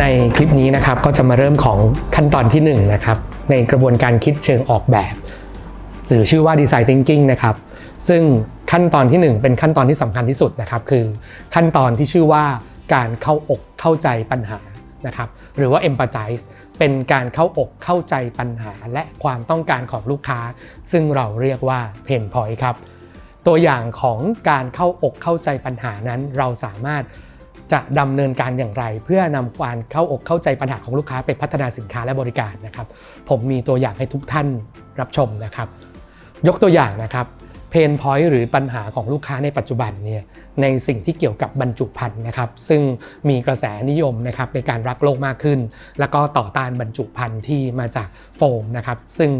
ในคลิปนี้นะครับก็จะมาเริ่มของขั้นตอนที่1นงนะครับในกระบวนการคิดเชิงออกแบบหรือชื่อว่า Design Thinking นะครับซึ่งขั้นตอนที่ 1 เป็นขั้นตอนที่สำคัญที่สุดนะครับคือขั้นตอนที่ชื่อว่าการเข้าอกเข้าใจปัญหานะครับหรือว่า empathize เป็นการเข้าอกเข้าใจปัญหาและความต้องการของลูกค้า ซึ่งเราเรียกว่า pain point ครับตัวอย่างของการเข้าอกเข้าใจปัญหานั้นเราสามารถ จะดำเนินการอย่างไร เพื่อนำการเข้าอกเข้าใจปัญหาของลูกค้าไปพัฒนาสินค้าและบริการนะครับ ผมมีตัวอย่างให้ทุกท่านรับชมนะครับ ยกตัวอย่างนะครับ นพอยต์หรือปัญหาของลูกค้าในปัจจุบันเนี่ยในสิ่งที่เกี่ยวกับบรรจุภัณฑ์นะครับ ซึ่งมีกระแสนิยมนะครับในการรักโลกมากขึ้น แล้วก็ต่อต้านบรรจุภัณฑ์ที่มาจากโฟมนะครับซึ่ง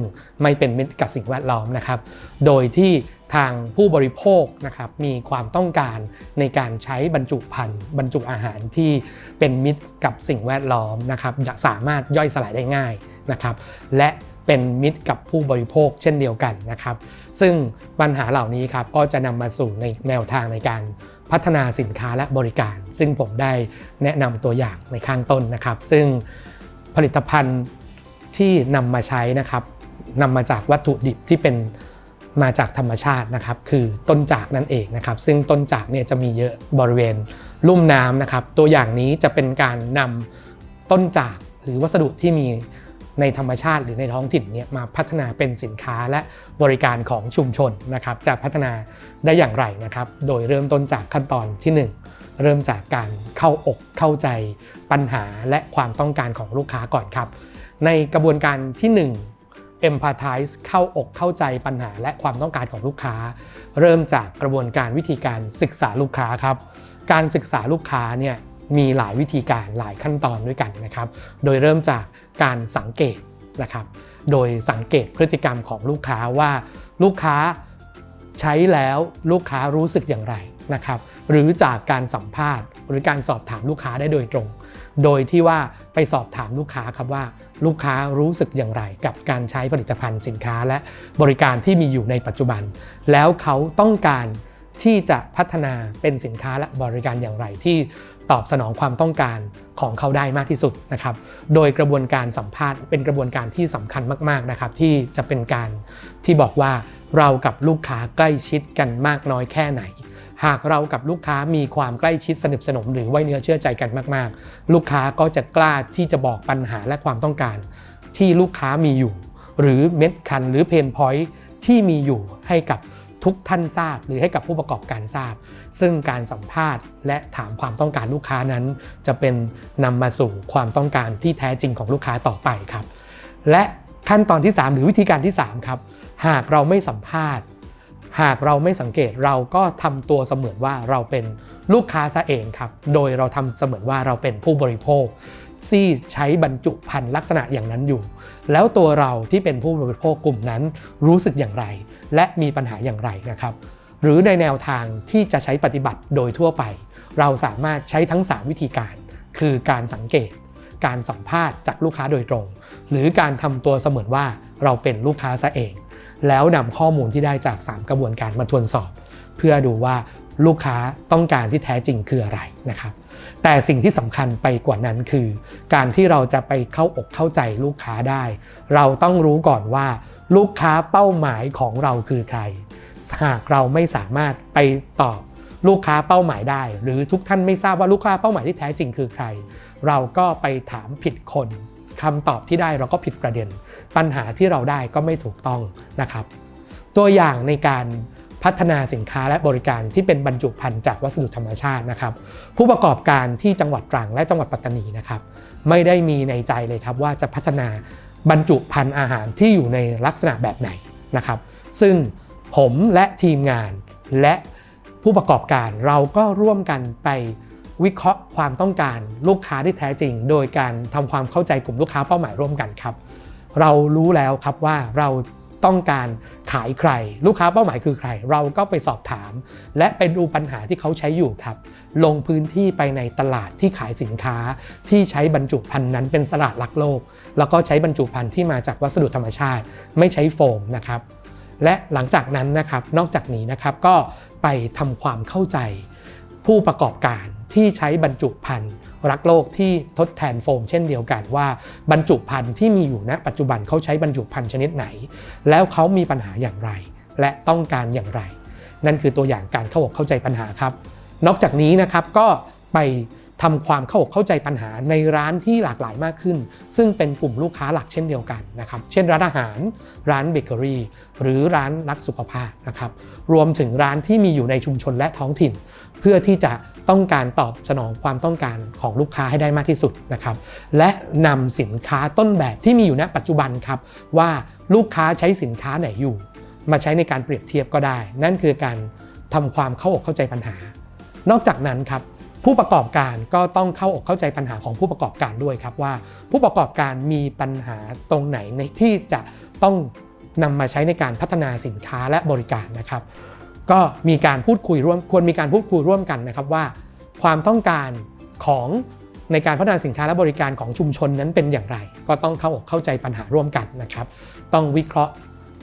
ไม่เป็นมิตรกับสิ่งแวดล้อมนะครับ โดยที่ทางผู้บริโภคนะครับมีความต้องการในการใช้บรรจุภัณฑ์บรรจุอาหารที่เป็นมิตรกับสิ่งแวดล้อมนะครับจะสามารถย่อยสลายได้ง่ายนะครับ และ เป็นมิตรกับผู้บริโภคเช่นเดียวกันนะครับ ซึ่งปัญหาเหล่านี้ครับก็จะนำมาสู่ในแนวทางในการพัฒนาสินค้าและบริการ ซึ่งผมได้แนะนำตัวอย่างในข้างต้นนะครับ ซึ่งผลิตภัณฑ์ที่นำมาใช้นะครับนำมาจากวัตถุดิบที่เป็นมาจากธรรมชาตินะครับคือต้นจากนั่นเองนะครับซึ่งต้นจากเนี่ยจะมีเยอะบริเวณลุ่มน้ำนะครับตัวอย่างนี้จะเป็นการนำต้นจากหรือวัสดุที่มี ในธรรมชาติหรือในท้องถิ่นเนี่ยมาพัฒนาเป็นสินค้าและบริการของชุมชนนะครับจะพัฒนาได้อย่างไรนะครับ โดยเริ่มต้นจากขั้นตอนที่ 1 เริ่มจากการเข้าอกเข้าใจปัญหาและความต้องการของลูกค้าก่อนครับ ในกระบวนการที่ 1 empathize เข้าอกเข้าใจปัญหาและความต้องการของลูกค้า เริ่มจากกระบวนการวิธีการศึกษาลูกค้าครับ การศึกษาลูกค้าเนี่ย มีหลายวิธีการหลายขั้นตอนด้วยกันนะครับ โดยเริ่มจากการสังเกตนะครับ โดยสังเกตพฤติกรรมของลูกค้าว่าลูกค้าใช้แล้วลูกค้ารู้สึกอย่างไรนะครับ หรือจากการสัมภาษณ์หรือการสอบถามลูกค้าได้โดยตรง โดยที่ว่าไปสอบถามลูกค้าครับว่า ลูกค้ารู้สึกอย่างไร กับการใช้ผลิตภัณฑ์สินค้าและบริการที่มีอยู่ในปัจจุบัน แล้วเขาต้องการ ที่จะพัฒนาเป็นสินค้าและบริการอย่างไรที่ตอบสนองความต้องการของเขาได้มากที่สุดนะครับ โดยกระบวนการสัมภาษณ์เป็นกระบวนการที่สำคัญมากๆนะครับ ที่จะเป็นการที่บอกว่าเรากับลูกค้าใกล้ชิดกันมากน้อยแค่ไหน หากเรากับลูกค้ามีความใกล้ชิดสนิทสนม หรือไว้เนื้อเชื่อใจกันมากๆ ลูกค้าก็จะกล้าที่จะบอกปัญหาและความต้องการ ที่ลูกค้ามีอยู่ หรือเม็ดคันหรือเพนพอยท์ที่มีอยู่ให้กับ ทุกท่านทราบหรือให้กับผู้ประกอบการทราบ ซึ่งการสัมภาษณ์ และถามความต้องการลูกค้านั้น จะเป็นนำมาสู่ความต้องการที่แท้จริงของลูกค้าต่อไปครับ และขั้นตอนที่ 3 หรือวิธีการที่ 3 ครับ หากเราไม่สัมภาษณ์ หากเราไม่สังเกตเราก็ทำตัวเสมือนว่าเราเป็นลูกค้าซะเองครับ โดยเราทำเสมือนว่าเราเป็นผู้บริโภค ที่ใช้บรรจุภัณฑ์ลักษณะอย่างนั้นอยู่ แล้วตัวเราที่เป็นผู้บริโภคกลุ่มนั้นรู้สึกอย่างไร และมีปัญหาอย่างไรนะครับ หรือในแนวทางที่จะใช้ปฏิบัติโดยทั่วไป เราสามารถใช้ทั้ง 3 วิธีการ คือการสังเกต การสัมภาษณ์จากลูกค้าโดยตรง หรือการทำตัวเสมือนว่าเราเป็นลูกค้าซะเอง แล้วนำข้อมูลที่ได้จาก 3 กระบวนการมาทวนสอบ เพื่อดูว่าลูกค้าต้องการที่แท้จริงคืออะไรนะครับ แต่สิ่งที่สำคัญไปกว่านั้นคือ การที่เราจะไปเข้าอกเข้าใจลูกค้าได้ เราต้องรู้ก่อนว่า ลูกค้าเป้าหมายของเราคือใคร หากเราไม่สามารถไปตอบลูกค้าเป้าหมายได้ หรือทุกท่านไม่ทราบว่าลูกค้าเป้าหมายที่แท้จริงคือใคร เราก็ไปถามผิดคนคำตอบที่ได้เราก็ผิดประเด็น ปัญหาที่เราได้ก็ไม่ถูกต้องนะครับ ตัวอย่างในการ พัฒนาสินค้าและบริการที่เป็นบรรจุภัณฑ์จากวัสดุธรรมชาตินะครับ ผู้ประกอบการที่จังหวัดตรังและจังหวัดปัตตานีนะครับ ไม่ได้มีในใจเลยครับว่าจะพัฒนาบรรจุภัณฑ์อาหารที่อยู่ในลักษณะแบบไหนนะครับ ซึ่งผมและทีมงานและผู้ประกอบการเราก็ร่วมกันไปวิเคราะห์ความต้องการลูกค้าที่แท้จริง โดยการทำความเข้าใจกลุ่มลูกค้าเป้าหมายร่วมกันครับ เรารู้แล้วครับว่าเรา ต้องการขายใคร ลูกค้าเป้าหมายคือใคร เราก็ไปสอบถาม และไปดูปัญหาที่เขาใช้อยู่ครับ ลงพื้นที่ไปในตลาดที่ขายสินค้าที่ใช้บรรจุภัณฑ์นั้นเป็นตลาดรักโลก แล้วก็ใช้บรรจุภัณฑ์ที่มาจากวัสดุธรรมชาติ ไม่ใช้โฟมนะครับ และหลังจากนั้นนะครับนอกจากนี้นะครับก็ไปทำความเข้าใจ ผู้ประกอบการที่ใช้บรรจุภัณฑ์ รักโลกที่ทดแทนโฟม เช่นเดียวกันว่าบรรจุภัณฑ์ที่มีอยู่ณปัจจุบันเขาใช้บรรจุภัณฑ์ชนิดไหน แล้วเขามีปัญหาอย่างไร และต้องการอย่างไร นั่นคือตัวอย่างการเข้าอกเข้าใจปัญหาครับ นอกจากนี้นะครับก็ไป ทำความเข้าอกเข้าใจปัญหาในร้านที่หลากหลายมากขึ้น ซึ่งเป็นกลุ่มลูกค้าหลักเช่นเดียวกันนะครับ เช่นร้านอาหาร ร้านเบเกอรี่ หรือร้านรักสุขภาพนะครับ รวมถึงร้านที่มีอยู่ในชุมชนและท้องถิ่น เพื่อที่จะต้องการตอบสนองความต้องการของลูกค้าให้ได้มากที่สุดนะครับ และนำสินค้าต้นแบบที่มีอยู่ณปัจจุบันครับว่าลูกค้าใช้สินค้าไหนอยู่ มาใช้ในการเปรียบเทียบก็ได้ นั่นคือการทำความเข้าอกเข้าใจปัญหา นอกจากนั้นครับ ผู้ประกอบการก็ต้องเข้าอกเข้าใจปัญหาของผู้ประกอบการด้วยครับว่า ผู้ประกอบการมีปัญหาตรงไหนในที่จะต้องนำมาใช้ในการพัฒนาสินค้าและบริการนะครับ ก็มีการพูดคุยร่วมควรมีการพูดคุยร่วมกันนะครับว่า ความต้องการของในการพัฒนาสินค้าและบริการของชุมชนนั้นเป็นอย่างไร ก็ต้องเข้าอกเข้าใจปัญหาร่วมกันนะครับ ต้องวิเคราะห์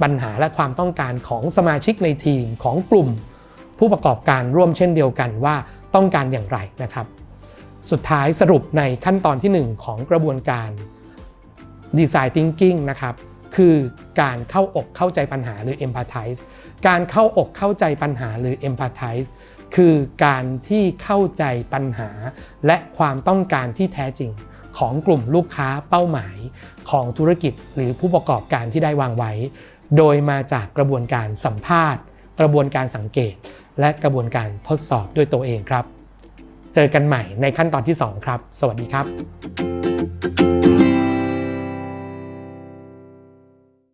ปัญหาและความต้องการของสมาชิกในทีมของกลุ่ม ผู้ประกอบการร่วมเช่นเดียวกันว่าต้องการอย่างไรนะครับ สุดท้ายสรุปในขั้นตอนที่ 1 ของกระบวนการ Design Thinking นะครับคือการเข้าอกเข้าใจปัญหาหรือ Empathize การเข้าอกเข้าใจปัญหาหรือ Empathize คือการที่เข้าใจปัญหา และความต้องการที่แท้จริง ของกลุ่มลูกค้าเป้าหมายของธุรกิจหรือผู้ประกอบการที่ได้วางไว้ โดยมาจากกระบวนการสัมภาษณ์ กระบวนการสังเกต และกระบวนการทดสอบด้วยตัวเองครับ เจอกันใหม่ในขั้นตอนที่ 2 ครับ สวัสดีครับ